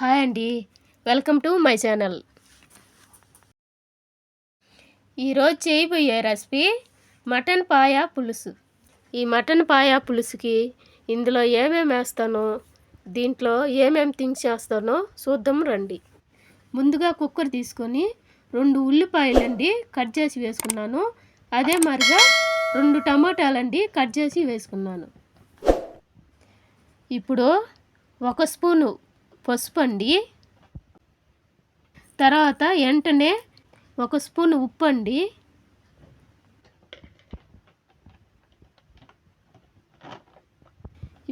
Hi అండి. Welcome to my channel. ఈరోజు చేయబోయే రెసిపీ మటన్ పాయా పులుసు. ఈ మటన్ పాయా పులుసుకి ఇందులో ఏమేమి వేస్తానో దీంట్లో ఏమేమి థింగ్స్ వేస్తానో చూద్దాం రండి. ముందుగా కుక్కర్ తీసుకొని రెండు ఉల్లిపాయలండి కట్ చేసి వేసుకున్నాను. అదే మరిగా రెండు టమాటాలండి కట్ చేసి వేసుకున్నాను. ఇప్పుడు ఒక స్పూను పసుపు అండి తర్వాత వెంటనే ఒక స్పూన్ ఉప్పు అండి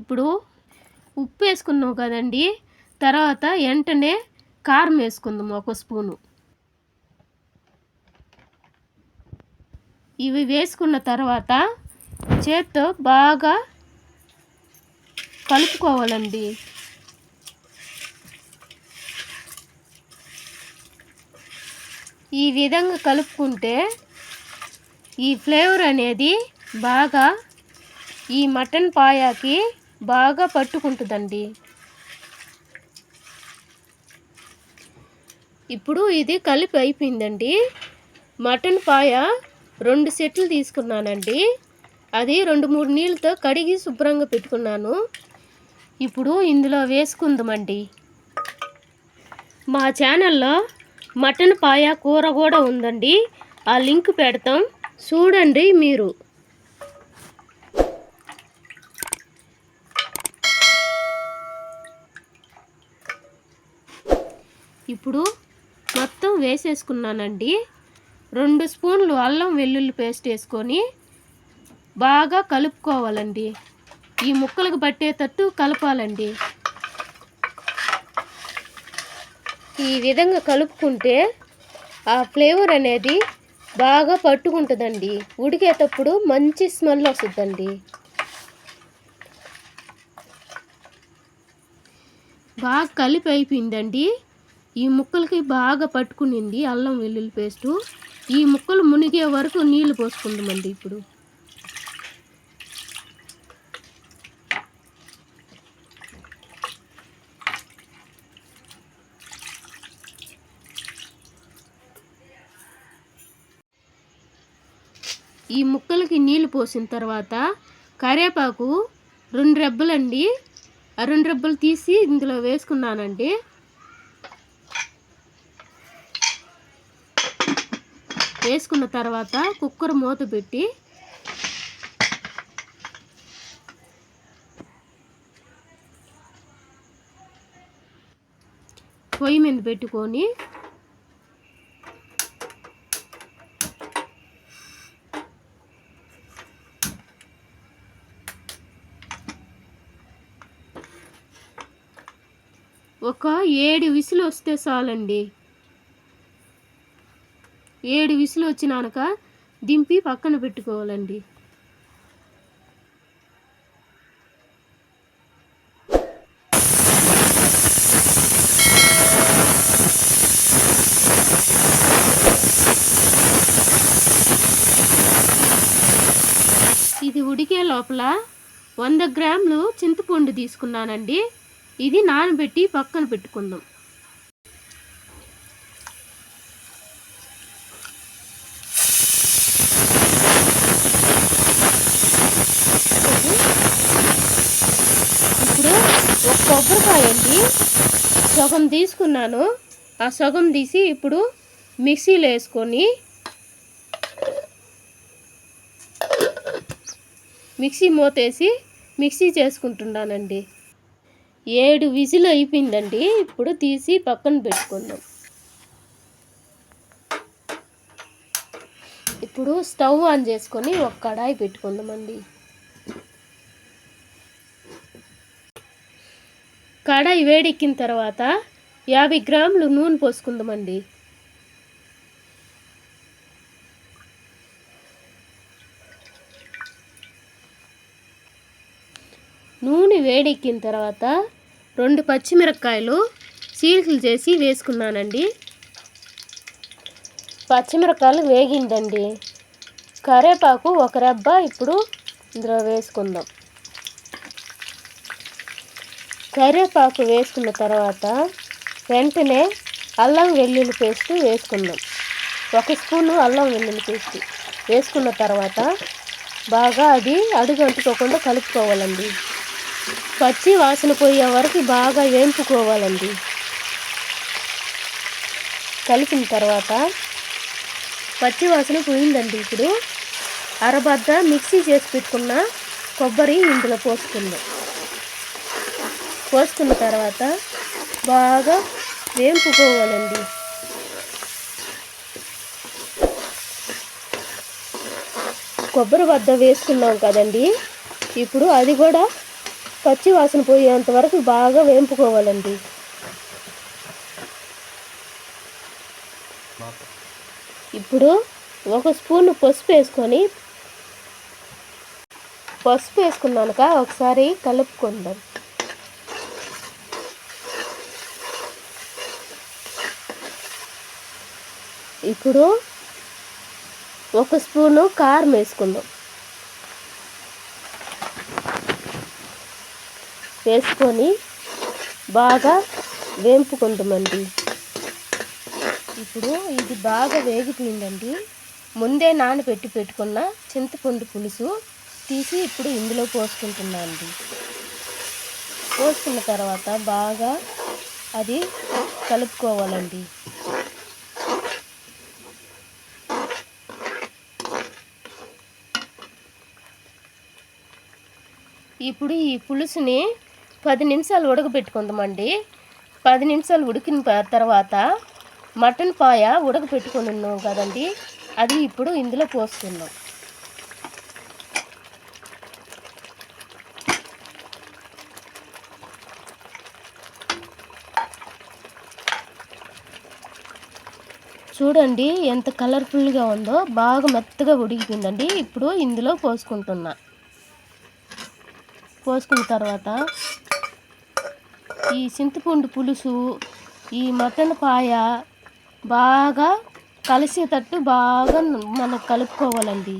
ఇప్పుడు ఉప్పు వేసుకున్నాం కదండి. తర్వాత వెంటనే కారం వేసుకుందాం ఒక స్పూను. ఇవి వేసుకున్న తర్వాత చేత్తో బాగా కలుపుకోవాలండి. ఈ విధంగా కలుపుకుంటే ఈ ఫ్లేవర్ అనేది బాగా ఈ మటన్ పాయాకి బాగా పట్టుకుంటుందండి. ఇప్పుడు ఇది కలిపి అయిపోయిందండి. మటన్ పాయ రెండు సెట్లు తీసుకున్నానండి. అది రెండు మూడు నీళ్ళతో కడిగి శుభ్రంగా పెట్టుకున్నాను. ఇప్పుడు ఇందులో వేసుకుందామండి. మా ఛానల్లో మటన్ పాయ కూర కూడా ఉందండి. ఆ లింక్ పెడతాం. చూడండి మీరు. ఇప్పుడు మొత్తం వేసేసుకున్నానండి. రెండు స్పూన్లు అల్లం వెల్లుల్లి పేస్ట్ వేసుకొని బాగా కలుపుకోవాలండి. ఈ ముక్కలకు పట్టేటట్టు కలపాలండి. ఈ విధంగా కలుపుకుంటే ఆ ఫ్లేవర్ అనేది బాగా పట్టుకుంటుందండి. ఉడికేటప్పుడు మంచి స్మెల్ వస్తుందండి. బాగా కలిపి అయిపోయిందండి. ఈ ముక్కలకి బాగా పట్టుకునింది అల్లం వెల్లుల్లి పేస్టు. ఈ ముక్కలు మునిగే వరకు నీళ్ళు పోసుకుందామండి ఇప్పుడు. ఈ ముక్కలకి నీళ్ళు పోసిన తర్వాత కరివేపాకు రెండు రెబ్బలండి. ఆ రెండు రెబ్బలు తీసి ఇందులో వేసుకున్నానండి. వేసుకున్న తర్వాత కుక్కర్ మూత పెట్టి పొయ్యి మీద పెట్టుకొని ఒక ఏడు విసులు వస్తే చాలండి. ఏడు విసులు వచ్చినాక దింపి పక్కన పెట్టుకోవాలండి. ఇది ఉడికే లోపల వంద గ్రాములు చింతపండు తీసుకున్నానండి. ఇది నానబెట్టి పక్కన పెట్టుకుందాం. ఇప్పుడు ఒక కొబ్బరికాయ అండి. సగం తీసుకున్నాను. ఆ సగం తీసి ఇప్పుడు మిక్సీలో వేసుకొని మిక్సీ మూతేసి మిక్సీ చేసుకుంటున్నానండి. ఏడు విజిల్ అయిపోయిందండి. ఇప్పుడు తీసి పక్కన పెట్టుకుందాం. ఇప్పుడు స్టవ్ ఆన్ చేసుకొని ఒక కడాయి పెట్టుకుందామండి. కడాయి వేడెక్కిన తర్వాత యాభై గ్రాములు నూనె పోసుకుందామండి. నూనె వేడెక్కిన తర్వాత రెండు పచ్చిమిరపకాయలు చీలికలు చేసి వేసుకున్నానండి. పచ్చిమిరపకాయలు వేగిందండి. కరేపాకు ఒక రెబ్బ ఇప్పుడు ఇందులో వేసుకుందాం. కరివేపాకు వేసుకున్న తర్వాత వెంటనే అల్లం వెల్లుల్లి పేస్ట్ వేసుకుందాం. ఒక స్పూను అల్లం వెల్లుల్లి పేస్ట్ వేసుకున్న తర్వాత బాగా అది అడుగు అంటుకోకుండా కలుపుకోవాలండి. పచ్చి వాసన పోయే వరకు బాగా వేంపుకోవాలండి. కలిపిన తర్వాత పచ్చి వాసన పోయిందండి ఇప్పుడు. అరబద్ద మిక్సీ చేసి పెట్టుకున్న కొబ్బరి ఇందులో పోసుకుందాం. పోసుకున్న తర్వాత బాగా వేంపుకోవాలండి. కొబ్బరి వద్ద వేసుకున్నాం కదండి. ఇప్పుడు అది కూడా పచ్చి వాసన పోయేంత వరకు బాగా వేంపుకోవాలండి. ఇప్పుడు ఒక స్పూన్ పసుపు వేసుకొని పసుపు వేసుకున్నాక ఒకసారి కలుపుకుందాం. ఇప్పుడు ఒక స్పూను కారం వేసుకుందాం. వేసుకొని బాగా వేంపుకుంటామండి. ఇప్పుడు ఇది బాగా వేగిపోయిందండి. ముందే నానబెట్టి పెట్టుకున్న చింతపండు పులుసు తీసి ఇప్పుడు ఇందులో పోసుకుంటున్నా అండి పోసుకున్న తర్వాత బాగా అది కలుపుకోవాలండి. ఇప్పుడు ఈ పులుసుని పది నిమిషాలు ఉడకబెట్టుకుందామండి. పది నిమిషాలు ఉడికిన తర్వాత మటన్ పాయ ఉడకబెట్టుకుని ఉన్నాం కదండి. అది ఇప్పుడు ఇందులో పోసుకున్నాం చూడండి ఎంత కలర్ఫుల్గా ఉందో బాగా మెత్తగా ఉడికిపోయిందండి. ఇప్పుడు ఇందులో పోసుకుంటున్నా. పోసుకున్న తర్వాత ఈ చింతపండు పులుసు ఈ మటన్ పాయ బాగా కలిసేటట్టు బాగా మనం కలుపుకోవాలండి.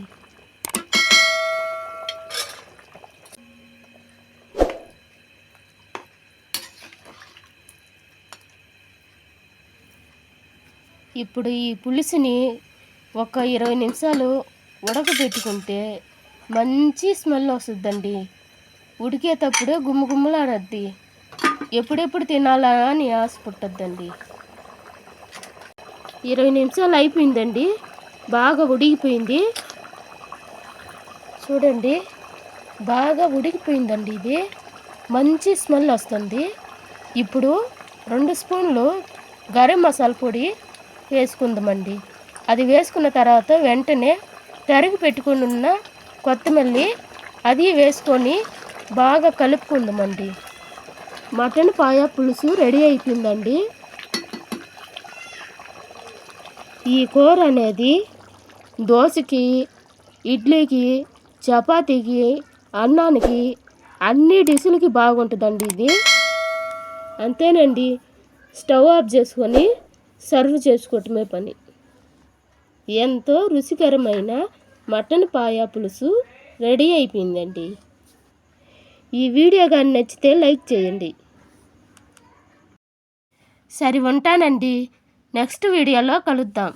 ఇప్పుడు ఈ పులుసుని ఒక ఇరవై నిమిషాలు ఉడకబెట్టుకుంటే మంచి స్మెల్ వస్తుందండి. ఉడికేటప్పుడు గుమ్మగుమ్మలాడద్ది. ఎప్పుడెప్పుడు తినాలా అని ఆశ పుట్టద్దండి. ఇరవై నిమిషాలు అయిపోయిందండి. బాగా ఉడికిపోయింది. చూడండి బాగా ఉడికిపోయిందండి ఇది. మంచి స్మెల్ వస్తుంది. ఇప్పుడు రెండు స్పూన్లు గరం మసాలా పొడి వేసుకుందామండి. అది వేసుకున్న తర్వాత వెంటనే తరిగి పెట్టుకుని ఉన్న కొత్తిమల్లి అది వేసుకొని బాగా కలుపుకుందామండి. మటన్ పాయ పులుసు రెడీ అయిపోయిందండి. ఈ కూర అనేది దోశకి ఇడ్లీకి చపాతీకి అన్నానికి అన్ని డిష్లకి బాగుంటుందండి ఇది. అంతేనండి స్టవ్ ఆఫ్ చేసుకొని సర్వ్ చేసుకోవటమే పని. ఎంతో రుచికరమైన మటన్ పాయ పులుసు రెడీ అయిపోయిందండి. ఈ వీడియో కానీ నచ్చితే లైక్ చేయండి. సరే ఉంటానండి. నెక్స్ట్ వీడియోలో కలుద్దాం.